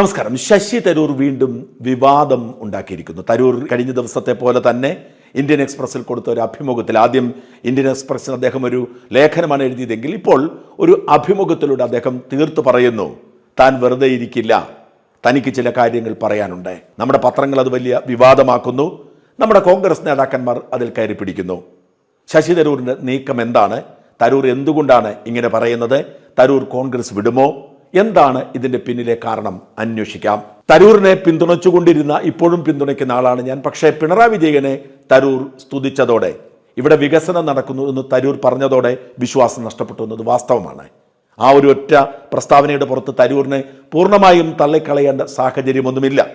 നമസ്കാരം. ശശി തരൂർ വീണ്ടും വിവാദം ഉണ്ടാക്കിയിരിക്കുന്നു. തരൂർ കഴിഞ്ഞ ദിവസത്തെ പോലെ തന്നെ ഇന്ത്യൻ എക്സ്പ്രസിൽ കൊടുത്ത ഒരു അഭിമുഖത്തിൽ ആദ്യം ഇന്ത്യൻ എക്സ്പ്രസിന് അദ്ദേഹം ഒരു ലേഖനമാണ് എഴുതിയതെങ്കിൽ ഇപ്പോൾ ഒരു അഭിമുഖത്തിലൂടെ അദ്ദേഹം തീർത്തു പറയുന്നു താൻ വെറുതെ ഇരിക്കില്ല. തനിക്ക് ചില കാര്യങ്ങൾ പറയാനുണ്ട്. നമ്മുടെ പത്രങ്ങൾ അത് വലിയ വിവാദമാക്കുന്നു. നമ്മുടെ കോൺഗ്രസ് നേതാക്കന്മാർ അതിൽ കയറി പിടിക്കുന്നു. ശശി തരൂരിന്റെ നീക്കം എന്താണ്? തരൂർ എന്തുകൊണ്ടാണ് ഇങ്ങനെ പറയുന്നത്? തരൂർ കോൺഗ്രസ് വിടുമോ? എന്താണ് ഇതിന്റെ പിന്നിലെ കാരണം? അന്വേഷിക്കാം. തരൂരിനെ പിന്തുണച്ചുകൊണ്ടിരുന്ന ഇപ്പോഴും പിന്തുണയ്ക്കുന്ന ആളാണ് ഞാൻ. പക്ഷേ പിണറായി വിജയനെ തരൂർ സ്തുതിച്ചതോടെ ഇവിടെ വികസനം നടക്കുന്നു എന്ന് തരൂർ പറഞ്ഞതോടെ വിശ്വാസം നഷ്ടപ്പെട്ടു എന്നത് വാസ്തവമാണ്. ആ ഒരു ഒറ്റ പ്രസ്താവനയുടെ പുറത്ത് തരൂരിനെ പൂർണമായും തള്ളിക്കളയേണ്ട സാഹചര്യമൊന്നുമില്ല.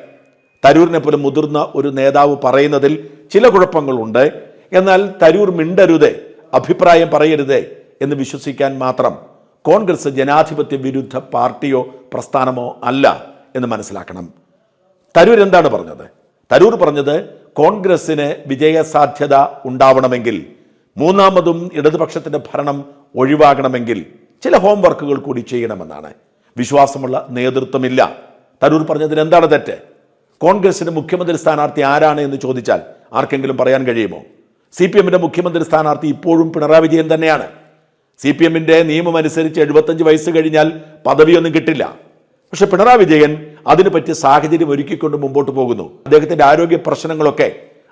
തരൂരിനെ പോലും മുതിർന്ന ഒരു നേതാവ് പറയുന്നതിൽ ചില കുഴപ്പങ്ങളുണ്ട്. എന്നാൽ തരൂർ മിണ്ടരുതേ അഭിപ്രായം പറയരുതേ എന്ന് വിശ്വസിക്കാൻ മാത്രം കോൺഗ്രസ് ജനാധിപത്യ വിരുദ്ധ പാർട്ടിയോ പ്രസ്ഥാനമോ അല്ല എന്ന് മനസ്സിലാക്കണം. തരൂർ എന്താണ് പറഞ്ഞത്? തരൂർ പറഞ്ഞത് കോൺഗ്രസിന് വിജയസാധ്യത ഉണ്ടാവണമെങ്കിൽ മൂന്നാമതും ഇടതുപക്ഷത്തിന്റെ ഭരണം ഒഴിവാകണമെങ്കിൽ ചില ഹോംവർക്കുകൾ കൂടി ചെയ്യണമെന്നാണ്. വിശ്വാസമുള്ള നേതൃത്വമില്ല. തരൂർ പറഞ്ഞതിന് എന്താണ് തെറ്റ്? കോൺഗ്രസിന് മുഖ്യമന്ത്രി സ്ഥാനാർത്ഥി ആരാണ് എന്ന് ചോദിച്ചാൽ ആർക്കെങ്കിലും പറയാൻ കഴിയുമോ? സി പി എമ്മിന്റെ മുഖ്യമന്ത്രി സ്ഥാനാർത്ഥി ഇപ്പോഴും പിണറായി വിജയൻ തന്നെയാണ്. സി പി എമ്മിന്റെ നിയമം അനുസരിച്ച് എഴുപത്തഞ്ച് വയസ്സ് കഴിഞ്ഞാൽ പദവിയൊന്നും കിട്ടില്ല. പക്ഷെ പിണറായി വിജയൻ അതിനു പറ്റിയ സാഹചര്യം ഒരുക്കിക്കൊണ്ട് മുമ്പോട്ട് പോകുന്നു. അദ്ദേഹത്തിന്റെ ആരോഗ്യ പ്രശ്നങ്ങളൊക്കെ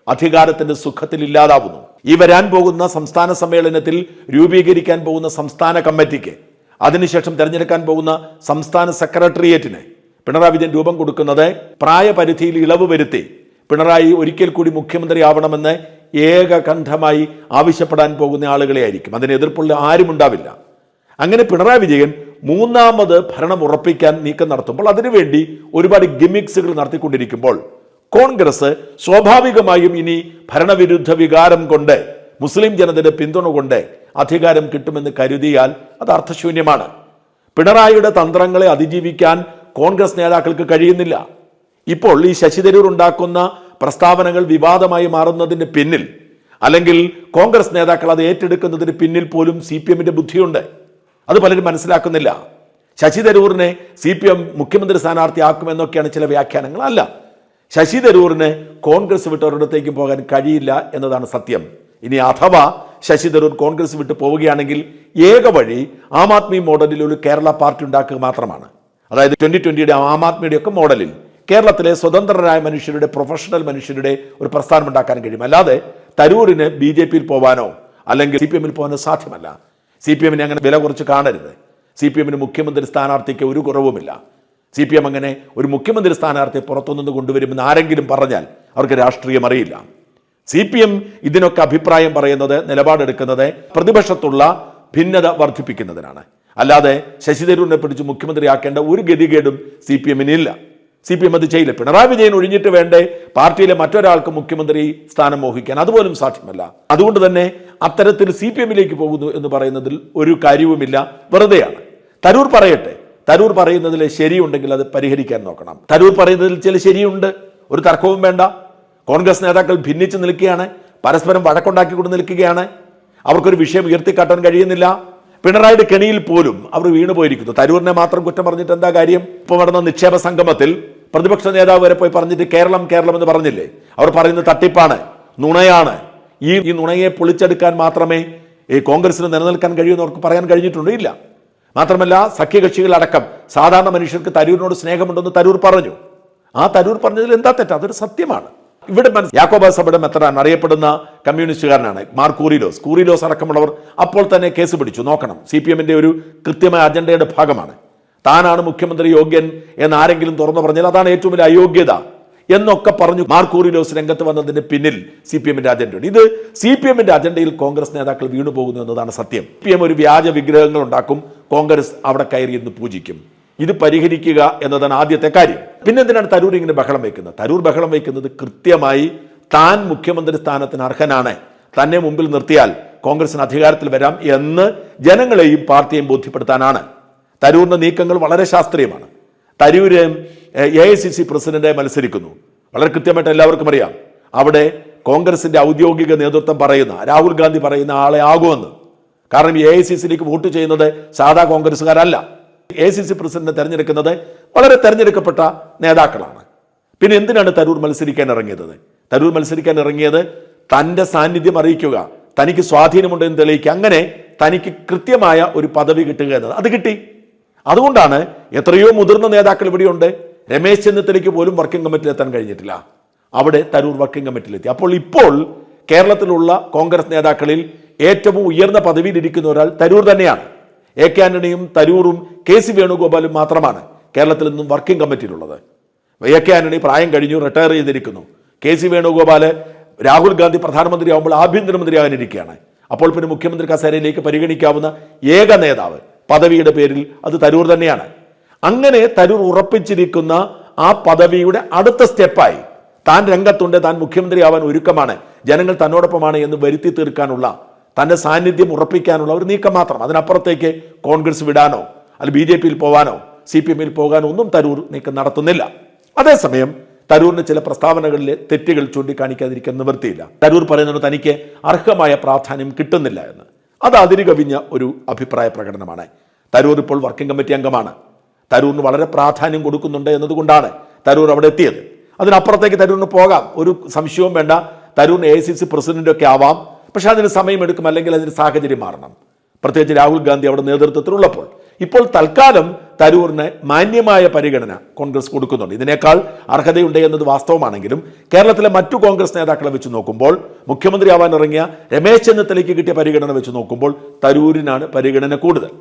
അധികാരത്തിന്റെ സുഖത്തിൽ ഇല്ലാതാവുന്നു. ഈ വരാൻ പോകുന്ന സംസ്ഥാന സമ്മേളനത്തിൽ രൂപീകരിക്കാൻ പോകുന്ന സംസ്ഥാന കമ്മിറ്റിക്ക് അതിനുശേഷം തിരഞ്ഞെടുക്കാൻ പോകുന്ന സംസ്ഥാന സെക്രട്ടേറിയറ്റിന് പിണറായി വിജയൻ രൂപം കൊടുക്കുന്നത് പ്രായപരിധിയിൽ ഇളവ് വരുത്തി പിണറായി ഒരിക്കൽ കൂടി മുഖ്യമന്ത്രിയാവണമെന്ന് ഏകകണ്ഠമായി ആവശ്യപ്പെടാൻ പോകുന്ന ആളുകളെ ആയിരിക്കും. അതിന് എതിർപ്പുള്ള ആരും ഉണ്ടാവില്ല. അങ്ങനെ പിണറായി വിജയൻ മൂന്നാമത് ഭരണം ഉറപ്പിക്കാൻ നീക്കം നടത്തുമ്പോൾ അതിനുവേണ്ടി ഒരുപാട് ഗിമിക്സുകൾ നടത്തിക്കൊണ്ടിരിക്കുമ്പോൾ കോൺഗ്രസ് സ്വാഭാവികമായും ഇനി ഭരണവിരുദ്ധ വികാരം കൊണ്ട് മുസ്ലിം ജനതയുടെ പിന്തുണ കൊണ്ട് അധികാരം കിട്ടുമെന്ന് കരുതിയാൽ അത് അർത്ഥശൂന്യമാണ്. പിണറായിയുടെ തന്ത്രങ്ങളെ അതിജീവിക്കാൻ കോൺഗ്രസ് നേതാക്കൾക്ക് കഴിയുന്നില്ല. ഇപ്പോൾ ഈ ശശി തരൂർ ഉണ്ടാക്കുന്ന പ്രസ്താവനകൾ വിവാദമായി മാറുന്നതിന് പിന്നിൽ അല്ലെങ്കിൽ കോൺഗ്രസ് നേതാക്കൾ അത് ഏറ്റെടുക്കുന്നതിന് പിന്നിൽ പോലും സി പി എമ്മിന്റെ ബുദ്ധിയുണ്ട്. അത് പലരും മനസ്സിലാക്കുന്നില്ല. ശശി തരൂറിനെ സി പി എം മുഖ്യമന്ത്രി സ്ഥാനാർത്ഥിയാക്കുമെന്നൊക്കെയാണ് ചില വ്യാഖ്യാനങ്ങൾ. അല്ല ശശി തരൂറിന് കോൺഗ്രസ് വിട്ട് ഒരിടത്തേക്ക് പോകാൻ കഴിയില്ല എന്നതാണ് സത്യം. ഇനി അഥവാ ശശി തരൂർ കോൺഗ്രസ് വിട്ട് പോവുകയാണെങ്കിൽ ഏക വഴി ആം ആദ്മി മോഡലിൽ ഒരു കേരള പാർട്ടി ഉണ്ടാക്കുക മാത്രമാണ്. അതായത് ട്വന്റി ട്വന്റിയുടെ ആം ആദ്മിയുടെ ഒക്കെ മോഡലിൽ. കേരളത്തിലെ സ്വതന്ത്രരായ മനുഷ്യരുടെ പ്രൊഫഷണൽ മനുഷ്യരുടെ ഒരു പ്രസ്ഥാനം ഉണ്ടാക്കാൻ കഴിയും. അല്ലാതെ തരൂരിന് ബി ജെ പിയിൽ പോവാനോ അല്ലെങ്കിൽ സി പി എമ്മിൽ പോകാനോ സാധ്യമല്ല. സി പി എമ്മിനെ അങ്ങനെ വില കുറച്ച് കാണരുത്. സി പി എമ്മിന് മുഖ്യമന്ത്രി സ്ഥാനാർത്ഥിക്ക് ഒരു കുറവുമില്ല. സി പി എം അങ്ങനെ ഒരു മുഖ്യമന്ത്രി സ്ഥാനാർത്ഥിയെ പുറത്തുനിന്ന് കൊണ്ടുവരുമെന്ന് ആരെങ്കിലും പറഞ്ഞാൽ അവർക്ക് രാഷ്ട്രീയം അറിയില്ല. സി പി എം ഇതിനൊക്കെ അഭിപ്രായം പറയുന്നത് നിലപാടെടുക്കുന്നത് പ്രതിപക്ഷത്തുള്ള ഭിന്നത വർദ്ധിപ്പിക്കുന്നതിനാണ്. അല്ലാതെ ശശി തരൂരിനെ പിടിച്ച് മുഖ്യമന്ത്രിയാക്കേണ്ട ഒരു ഗതികേടും സി പി എമ്മിനില്ല. സി പി എം അത് ചെയ്യില്ല. പിണറായി വിജയൻ ഒഴിഞ്ഞിട്ട് വേണ്ടേ പാർട്ടിയിലെ മറ്റൊരാൾക്ക് മുഖ്യമന്ത്രി സ്ഥാനം മോഹിക്കാൻ? അതുപോലും സാധ്യമല്ല. അതുകൊണ്ട് തന്നെ അത്തരത്തിൽ സി പി എമ്മിലേക്ക് പോകുന്നു എന്ന് പറയുന്നതിൽ ഒരു കാര്യവുമില്ല. വെറുതെയാണ്. തരൂർ പറയട്ടെ. തരൂർ പറയുന്നതിൽ ശരിയുണ്ടെങ്കിൽ അത് പരിഹരിക്കാൻ നോക്കണം. തരൂർ പറയുന്നതിൽ ചില ശരിയുണ്ട്. ഒരു തർക്കവും വേണ്ട. കോൺഗ്രസ് നേതാക്കൾ ഭിന്നിച്ച് നിൽക്കുകയാണ്. പരസ്പരം വഴക്കുണ്ടാക്കിക്കൊണ്ട് നിൽക്കുകയാണ്. അവർക്കൊരു വിഷയം ഉയർത്തിക്കാട്ടാൻ കഴിയുന്നില്ല. പിണറായിയുടെ കെണിയിൽ പോലും അവർ വീണുപോയിരിക്കുന്നു. തരൂരിനെ മാത്രം കുറ്റം പറഞ്ഞിട്ട് എന്താ കാര്യം? ഇപ്പോൾ നടന്ന നിക്ഷേപ സംഗമത്തിൽ പ്രതിപക്ഷ നേതാവ് വരെ പോയി പറഞ്ഞിട്ട് കേരളം കേരളം എന്ന് പറഞ്ഞില്ലേ? അവർ പറയുന്നത് തട്ടിപ്പാണ് നുണയാണ്. ഈ ഈ നുണയെ പൊളിച്ചെടുക്കാൻ മാത്രമേ ഈ കോൺഗ്രസിന് നിലനിൽക്കാൻ കഴിയുമെന്ന് അവർക്ക് പറയാൻ കഴിഞ്ഞിട്ടുണ്ട് ഇല്ല. മാത്രമല്ല സഖ്യകക്ഷികളടക്കം സാധാരണ മനുഷ്യർക്ക് തരൂരിനോട് സ്നേഹമുണ്ടെന്ന് തരൂർ പറഞ്ഞു. ആ തരൂർ പറഞ്ഞതിൽ എന്താ തെറ്റ്? അതൊരു സത്യമാണ്. ഇവിടെ യാക്കോബ സഭയുടെ മെത്രാൻ അറിയപ്പെടുന്ന കമ്മ്യൂണിസ്റ്റുകാരനാണ് മാർ കൂറിലോസ്. കൂറിലോസ് അടക്കമുള്ളവർ അപ്പോൾ തന്നെ കേസ് പിടിച്ചു. നോക്കണം. സി പി ഒരു കൃത്യമായ അജണ്ടയുടെ ഭാഗമാണ്. താനാണ് മുഖ്യമന്ത്രി യോഗ്യൻ എന്ന് ആരെങ്കിലും തുറന്നു പറഞ്ഞാൽ അതാണ് ഏറ്റവും വലിയ അയോഗ്യത എന്നൊക്കെ പറഞ്ഞു മാർ കൂറിലോസ് രംഗത്ത് വന്നതിന് പിന്നിൽ സി പി എമ്മിന്റെ അജണ്ടയുണ്ട് ഇത് സി പി എമ്മിന്റെ അജണ്ടയിൽ കോൺഗ്രസ് നേതാക്കൾ വീണു പോകുന്നു എന്നതാണ് സത്യം. പി എം ഒരു വ്യാജ വിഗ്രഹങ്ങൾ ഉണ്ടാക്കും കോൺഗ്രസ് അവിടെ കയറി എന്ന് പൂജിക്കും. ഇത് പരിഹരിക്കുക എന്നതാണ് ആദ്യത്തെ കാര്യം. പിന്നെ എന്തിനാണ് തരൂർ ഇങ്ങനെ ബഹളം വയ്ക്കുന്നത് തരൂർ ബഹളം വയ്ക്കുന്നത് കൃത്യമായി താൻ മുഖ്യമന്ത്രി സ്ഥാനത്തിന് അർഹനാണ്. തന്നെ മുമ്പിൽ നിർത്തിയാൽ കോൺഗ്രസിന് അധികാരത്തിൽ വരാം എന്ന് ജനങ്ങളെയും പാർട്ടിയെയും ബോധ്യപ്പെടുത്താനാണ്. തരൂരിന്റെ നീക്കങ്ങൾ വളരെ ശാസ്ത്രീയമാണ്. Tharoor A I C C പ്രസിഡന്റായി മത്സരിക്കുന്നു. വളരെ കൃത്യമായിട്ട് എല്ലാവർക്കും അറിയാം. അവിടെ കോൺഗ്രസിന്റെ ഔദ്യോഗിക നേതൃത്വം പറയുന്ന രാഹുൽ ഗാന്ധി പറയുന്ന ആളെ ആകുമെന്ന്. കാരണം എ ഐ സി സിയിലേക്ക് വോട്ട് ചെയ്യുന്നത് സാധാ കോൺഗ്രസ്സുകാരല്ല. എ സി സി പ്രസിഡന്റിനെ തെരഞ്ഞെടുക്കുന്നത് വളരെ തെരഞ്ഞെടുക്കപ്പെട്ട നേതാക്കളാണ്. പിന്നെ എന്തിനാണ് തരൂർ മത്സരിക്കാൻ ഇറങ്ങിയത്? തരൂർ മത്സരിക്കാൻ ഇറങ്ങിയത് തന്റെ സാന്നിധ്യം അറിയിക്കുക തനിക്ക് സ്വാധീനമുണ്ടെന്ന് തെളിയിക്കുക അങ്ങനെ തനിക്ക് കൃത്യമായ ഒരു പദവി കിട്ടുക എന്നത്. അത് കിട്ടി. അതുകൊണ്ടാണ് എത്രയോ മുതിർന്ന നേതാക്കൾ ഇവിടെയുണ്ട്. രമേശ് ചെന്നിത്തലയ്ക്ക് പോലും വർക്കിംഗ് കമ്മിറ്റിയിൽ എത്താൻ കഴിഞ്ഞിട്ടില്ല. അവിടെ തരൂർ വർക്കിംഗ് കമ്മിറ്റിയിലെത്തി അപ്പോൾ ഇപ്പോൾ കേരളത്തിലുള്ള കോൺഗ്രസ് നേതാക്കളിൽ ഏറ്റവും ഉയർന്ന പദവിയിലിരിക്കുന്ന ഒരാൾ തരൂർ തന്നെയാണ്. എ കെ ആന്റണിയും തരൂറും കെ സി വേണുഗോപാലും മാത്രമാണ് കേരളത്തിൽ നിന്നും വർക്കിംഗ് കമ്മിറ്റിയിലുള്ളത് എ കെ ആന്റണി പ്രായം കഴിഞ്ഞു റിട്ടയർ ചെയ്തിരിക്കുന്നു. കെ സി വേണുഗോപാൽ രാഹുൽ ഗാന്ധി പ്രധാനമന്ത്രിയാവുമ്പോൾ ആഭ്യന്തരമന്ത്രിയാകാനിരിക്കുകയാണ്. അപ്പോൾ പിന്നെ മുഖ്യമന്ത്രി കസേരയിലേക്ക് പരിഗണിക്കാവുന്ന ഏക നേതാവ് പദവിയുടെ പേരിൽ അത് തരൂർ തന്നെയാണ്. അങ്ങനെ തരൂർ ഉറപ്പിച്ചിരിക്കുന്ന ആ പദവിയുടെ അടുത്ത സ്റ്റെപ്പായി താൻ രംഗത്തുണ്ട് താൻ മുഖ്യമന്ത്രിയാവാൻ ഒരുക്കമാണ് ജനങ്ങൾ തന്നോടൊപ്പമാണ് എന്ന് വരുത്തി തീർക്കാനുള്ള തന്റെ സാന്നിധ്യം ഉറപ്പിക്കാനുള്ള ഒരു നീക്കം മാത്രം. അതിനപ്പുറത്തേക്ക് കോൺഗ്രസ് വിടാനോ അല്ല ബി ജെ പിയിൽ പോകാനോ സി പി എമ്മിൽ പോകാനോ ഒന്നും തരൂർ നീക്കം നടത്തുന്നില്ല. അതേസമയം തരൂരിന് ചില പ്രസ്താവനകളിലെ തെറ്റുകൾ ചൂണ്ടിക്കാണിക്കാതിരിക്കാൻ നിവൃത്തിയില്ല. തരൂർ പറയുന്നത് തനിക്ക് അർഹമായ പ്രാധാന്യം കിട്ടുന്നില്ല എന്ന്. അത് അതിരുകവിഞ്ഞ ഒരു അഭിപ്രായ പ്രകടനമാണ്. തരൂർ ഇപ്പോൾ വർക്കിംഗ് കമ്മിറ്റി അംഗമാണ്. തരൂറിന് വളരെ പ്രാധാന്യം കൊടുക്കുന്നുണ്ട് എന്നതുകൊണ്ടാണ് തരൂർ അവിടെ എത്തിയത്. അതിനപ്പുറത്തേക്ക് തരൂറിന് പോകാം. ഒരു സംശയവും വേണ്ട. തരൂറിന് എ സി സി പ്രസിഡന്റൊക്കെ ആവാം. പക്ഷെ അതിന് സമയമെടുക്കും. അല്ലെങ്കിൽ അതിന് സാഹചര്യം മാറണം. പ്രത്യേകിച്ച് രാഹുൽ ഗാന്ധി അവിടെ നേതൃത്വത്തിലുള്ളപ്പോൾ ഇപ്പോൾ തൽക്കാലം തരൂറിന് മാന്യമായ പരിഗണന കോൺഗ്രസ് കൊടുക്കുന്നുണ്ട്. ഇതിനേക്കാൾ അർഹതയുണ്ട് എന്നത് വാസ്തവമാണെങ്കിലും കേരളത്തിലെ മറ്റു കോൺഗ്രസ് നേതാക്കളെ വെച്ച് നോക്കുമ്പോൾ മുഖ്യമന്ത്രിയാവാൻ ഇറങ്ങിയ രമേശ് ചെന്നിത്തലയ്ക്ക് കിട്ടിയ പരിഗണന വെച്ച് നോക്കുമ്പോൾ തരൂരിനാണ് പരിഗണന കൂടുതൽ.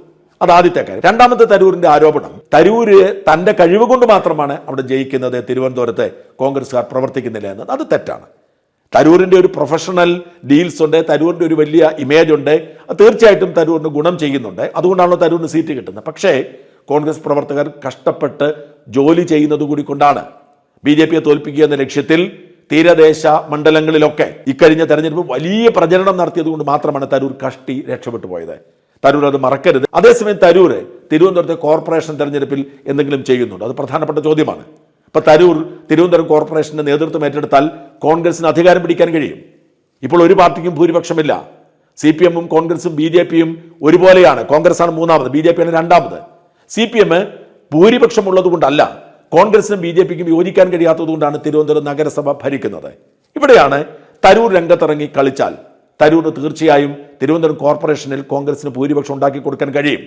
അത് ആദ്യത്തെ കാര്യം. രണ്ടാമത്തെ തരൂരിന്റെ ആരോപണം തരൂര് തന്റെ കഴിവ് കൊണ്ട് മാത്രമാണ് അവിടെ ജയിക്കുന്നത് തിരുവനന്തപുരത്തെ കോൺഗ്രസ്സുകാർ പ്രവർത്തിക്കുന്നില്ല എന്നത്. അത് തെറ്റാണ്. തരൂരിന്റെ ഒരു പ്രൊഫഷണൽ ഡീൽസ് ഉണ്ട് തരൂരിന്റെ ഒരു വലിയ ഇമേജ് ഉണ്ട്. തീർച്ചയായിട്ടും തരൂരിന് ഗുണം ചെയ്യുന്നുണ്ട്. അതുകൊണ്ടാണല്ലോ തരൂരിന് സീറ്റ് കിട്ടുന്നത്. പക്ഷേ കോൺഗ്രസ് പ്രവർത്തകർ കഷ്ടപ്പെട്ട് ജോലി ചെയ്യുന്നത് കൂടി കൊണ്ടാണ് ബി ജെ പിയെ തോൽപ്പിക്കുക എന്ന ലക്ഷ്യത്തിൽ തീരദേശ മണ്ഡലങ്ങളിലൊക്കെ ഇക്കഴിഞ്ഞ തെരഞ്ഞെടുപ്പ് വലിയ പ്രചരണം നടത്തിയത് കൊണ്ട് മാത്രമാണ് തരൂർ കഷ്ടി രക്ഷപ്പെട്ടു പോയത്. തരൂർ അത് മറക്കരുത്. അതേസമയം തരൂർ തിരുവനന്തപുരത്തെ കോർപ്പറേഷൻ തെരഞ്ഞെടുപ്പിൽ എന്തെങ്കിലും ചെയ്യുന്നുണ്ട്. അത് പ്രധാനപ്പെട്ട ചോദ്യമാണ്. ഇപ്പൊ തരൂർ തിരുവനന്തപുരം കോർപ്പറേഷന്റെ നേതൃത്വം ഏറ്റെടുത്താൽ കോൺഗ്രസിന് അധികാരം പിടിക്കാൻ കഴിയും. ഇപ്പോൾ ഒരു പാർട്ടിക്കും ഭൂരിപക്ഷമില്ല. സി പി എമ്മും കോൺഗ്രസും ബി ജെ പിയും ഒരുപോലെയാണ്. കോൺഗ്രസ് ആണ് മൂന്നാമത് ബി ജെ ആണ് രണ്ടാമത്. സി പി എം ഭൂരിപക്ഷമുള്ളത് കൊണ്ടല്ല കോൺഗ്രസിനും ബി ജെ പിക്കും യോജിക്കാൻ കഴിയാത്തത് കൊണ്ടാണ് തിരുവനന്തപുരം നഗരസഭ ഭരിക്കുന്നത്. ഇവിടെയാണ് തരൂർ രംഗത്തിറങ്ങി കളിച്ചാൽ തരൂരിന് തീർച്ചയായും തിരുവനന്തപുരം കോർപ്പറേഷനിൽ കോൺഗ്രസിന് ഭൂരിപക്ഷം ഉണ്ടാക്കി കൊടുക്കാൻ കഴിയും.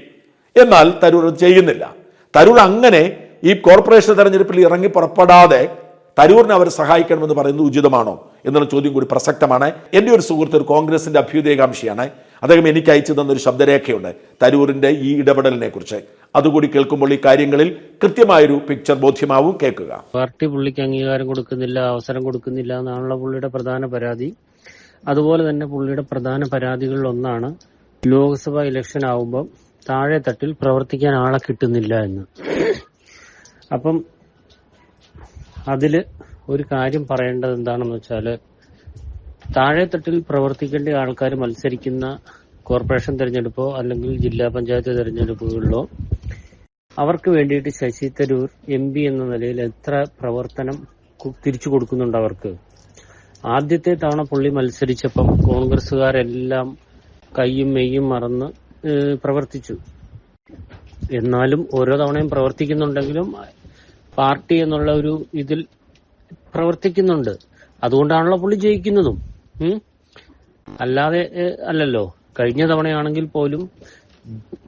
എന്നാൽ തരൂർ അത് ചെയ്യുന്നില്ല. തരൂർ അങ്ങനെ ഈ കോർപ്പറേഷൻ തെരഞ്ഞെടുപ്പിൽ ഇറങ്ങി പുറപ്പെടാതെ തരൂരിനെ അവർ സഹായിക്കണമെന്ന് പറയുന്നത് ഉചിതമാണോ എന്നുള്ള ചോദ്യം കൂടി പ്രസക്തമാണ്. എന്റെ ഒരു സുഹൃത്ത് ഒരു കോൺഗ്രസിന്റെ അഭ്യുദയകാംക്ഷിയാണ്. അദ്ദേഹം എനിക്ക് അയച്ചു തന്നൊരു ശബ്ദരേഖയുണ്ട്. തരൂരിന്റെ ഈ ഇടപെടലിനെ കുറിച്ച് അതുകൂടി കേൾക്കുമ്പോൾ ഈ കാര്യങ്ങളിൽ കൃത്യമായൊരു പിക്ചർ ബോധ്യമാവും. കേൾക്കുക. പാർട്ടി പുള്ളിക്ക് അംഗീകാരം കൊടുക്കുന്നില്ല അവസരം കൊടുക്കുന്നില്ല എന്നാണുള്ള പുള്ളിയുടെ പ്രധാന പരാതി. അതുപോലെ തന്നെ പുള്ളിയുടെ പ്രധാന പരാതികളിൽ ഒന്നാണ് ലോക്സഭാ ഇലക്ഷൻ ആവുമ്പോൾ താഴെ തട്ടിൽ പ്രവർത്തിക്കാൻ ആളെ കിട്ടുന്നില്ല എന്ന്. അപ്പം അതിൽ ഒരു കാര്യം പറയേണ്ടത് എന്താണെന്ന് വെച്ചാൽ താഴെത്തട്ടിൽ പ്രവർത്തിക്കേണ്ട ആൾക്കാർ മത്സരിക്കുന്ന കോർപ്പറേഷൻ തെരഞ്ഞെടുപ്പോ അല്ലെങ്കിൽ ജില്ലാ പഞ്ചായത്ത് തെരഞ്ഞെടുപ്പുകളിലോ അവർക്ക് വേണ്ടിയിട്ട് ശശി തരൂർ എം പി എന്ന നിലയിൽ എത്ര പ്രവർത്തനം തിരിച്ചു കൊടുക്കുന്നുണ്ട് അവർക്ക്? ആദ്യത്തെ തവണ പുള്ളി മത്സരിച്ചപ്പം കോൺഗ്രസ്സുകാരെല്ലാം കൈയും മെയ്യും മറന്ന് പ്രവർത്തിച്ചു. എന്നാലും ഓരോ തവണയും പ്രവർത്തിക്കുന്നുണ്ടെങ്കിലും പാർട്ടി എന്നുള്ള ഒരു ഇതിൽ പ്രവർത്തിക്കുന്നുണ്ട്. അതുകൊണ്ടാണല്ലോ പുള്ളി ജയിക്കുന്നതും. അല്ലാതെ അല്ലല്ലോ. കഴിഞ്ഞ തവണയാണെങ്കിൽ പോലും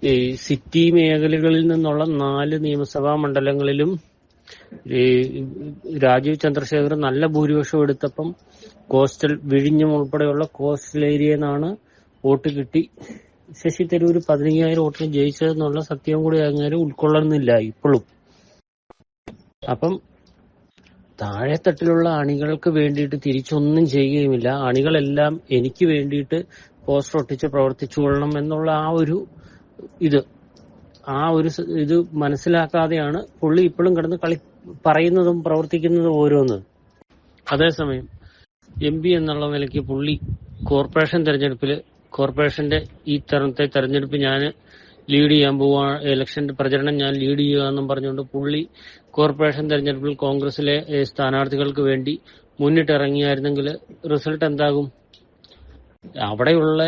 ഈ സിറ്റി മേഖലകളിൽ നിന്നുള്ള നാല് നിയമസഭാ മണ്ഡലങ്ങളിലും ഈ രാജീവ് ചന്ദ്രശേഖർ നല്ല ഭൂരിപക്ഷം എടുത്തപ്പം കോസ്റ്റൽ വിഴിഞ്ഞം ഉൾപ്പെടെയുള്ള കോസ്റ്റൽ ഏരിയയിൽ നിന്നാണ് വോട്ട് കിട്ടി. ശശി തരൂർ പതിനയ്യായിരം വോട്ടിന് ജയിച്ചതെന്നുള്ള സത്യം കൂടി അങ്ങനെ ഉൾക്കൊള്ളുന്നില്ല ഇപ്പോഴും. അപ്പം താഴെത്തട്ടിലുള്ള അണികൾക്ക് വേണ്ടിയിട്ട് തിരിച്ചൊന്നും ചെയ്യുകയുമില്ല. അണികളെല്ലാം എനിക്ക് വേണ്ടിയിട്ട് പോസ്റ്റർ ഒട്ടിച്ച് പ്രവർത്തിച്ചുകൊള്ളണം എന്നുള്ള ആ ഒരു ഇത്. ആ ഒരു ഇത് മനസ്സിലാക്കാതെയാണ് പുള്ളി ഇപ്പോഴും കിടന്ന് കളി പറയുന്നതും പ്രവർത്തിക്കുന്നതും ഓരോന്ന്. അതേസമയം എം പി എന്നുള്ള നിലയ്ക്ക് പുള്ളി കോർപ്പറേഷൻ തെരഞ്ഞെടുപ്പിൽ കോർപ്പറേഷന്റെ ഈ തരണത്തെ തെരഞ്ഞെടുപ്പ് ഞാൻ ലീഡ് ചെയ്യാൻ പോവാ ഇലക്ഷന്റെ പ്രചരണം ഞാൻ ലീഡ് ചെയ്യുക എന്നും പറഞ്ഞുകൊണ്ട് പുള്ളി കോർപ്പറേഷൻ തെരഞ്ഞെടുപ്പിൽ കോൺഗ്രസിലെ സ്ഥാനാർത്ഥികൾക്ക് വേണ്ടി മുന്നിട്ടിറങ്ങിയായിരുന്നെങ്കിൽ റിസൾട്ട് എന്താകും? അവിടെയുള്ള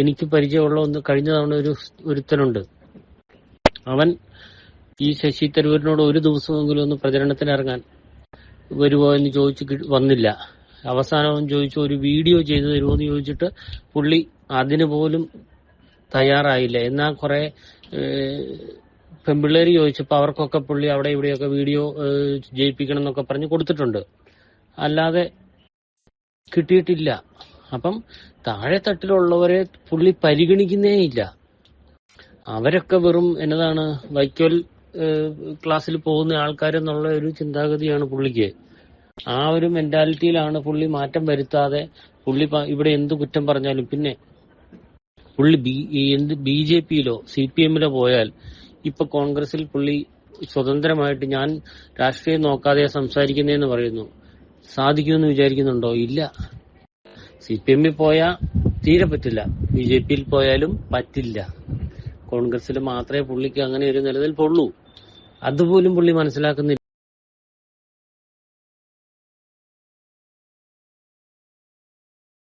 എനിക്ക് പരിചയമുള്ള ഒന്ന് കഴിഞ്ഞ തവണ ഒരു ഒരുത്തനുണ്ട്. അവൻ ഈ ശശി തരൂരിനോട് ഒരു ദിവസമെങ്കിലും ഒന്ന് പ്രചരണത്തിന് ഇറങ്ങാൻ വരുമോ എന്ന് ചോദിച്ചു വന്നില്ല. അവസാനം ചോദിച്ചു ഒരു വീഡിയോ ചെയ്തു തരുമോ എന്ന് ചോദിച്ചിട്ട് പുള്ളി അതിന് പോലും തയ്യാറായില്ല? എന്നാൽ കുറെ പെമ്പിള്ളേര് ചോദിച്ചപ്പോ അവർക്കൊക്കെ പുള്ളി അവിടെ ഇവിടെയൊക്കെ വീഡിയോ ജയിപ്പിക്കണം എന്നൊക്കെ പറഞ്ഞ് കൊടുത്തിട്ടുണ്ട്. അല്ലാതെ കിട്ടിയിട്ടില്ല. അപ്പം താഴെ തട്ടിലുള്ളവരെ പുള്ളി പരിഗണിക്കുന്നേ ഇല്ല. അവരൊക്കെ വെറും എന്നതാണ് വൈക്കോൽ ക്ലാസ്സിൽ പോകുന്ന ആൾക്കാരെന്നുള്ള ഒരു ചിന്താഗതിയാണ് പുള്ളിക്ക്. ആ ഒരു മെന്റാലിറ്റിയിലാണ് പുള്ളി മാറ്റം വരുത്താതെ പുള്ളി ഇവിടെ എന്ത് കുറ്റം പറഞ്ഞാലും പിന്നെ പുള്ളി ബി എന്ത് ബി ജെ പിയിലോ സി പി എമ്മിലോ പോയാൽ ഇപ്പൊ കോൺഗ്രസിൽ പുള്ളി സ്വതന്ത്രമായിട്ട് ഞാൻ രാഷ്ട്രീയം നോക്കാതെ സംസാരിക്കുന്നതെന്ന് പറയുന്നു. സാധിക്കുമെന്ന് വിചാരിക്കുന്നുണ്ടോ? ഇല്ല. സി പി എമ്മിൽ പോയാൽ തീരെ പറ്റില്ല. ബി ജെ പിയിൽ പോയാലും പറ്റില്ല. കോൺഗ്രസിൽ മാത്രമേ പുള്ളിക്ക് അങ്ങനെ ഒരു നിലനിൽപ്പുള്ളൂ. അതുപോലും പുള്ളി മനസ്സിലാക്കുന്നില്ല.